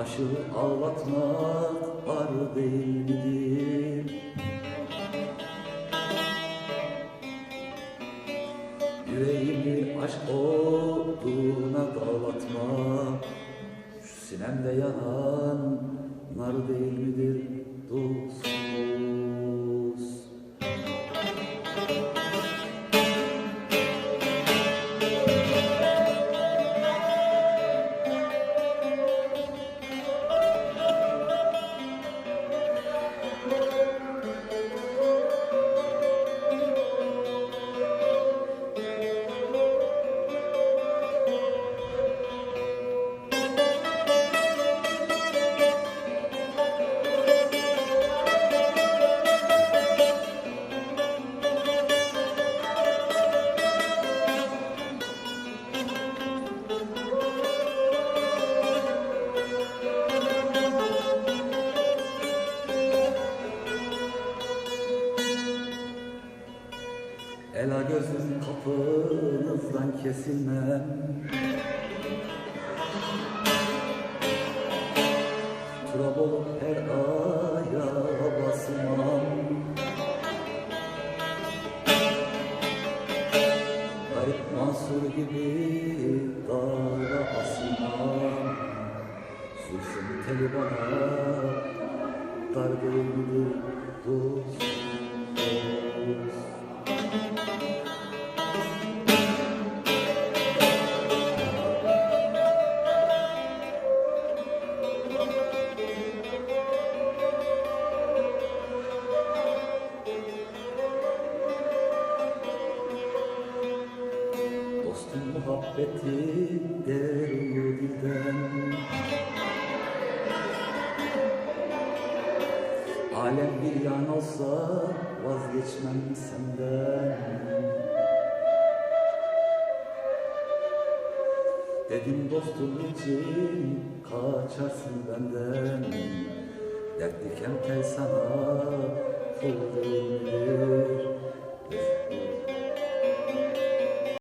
Aşığı ağlatmak ar değil midir? Yüreğimi aşk oduna dağlatma Şu sinemde yanan nar değil midir Ela gözüm kapınızdan kesilmem. Turab olup her aya basmam. Garip Mansur gibi dağa asmam. Zulfün teli bana dar değildir dost, muhabbeti derin dilden Alem bir yan olsa vazgeçmem senden. Dedim dostum için kaçarsın benden. Dertliken tel sana kul değildir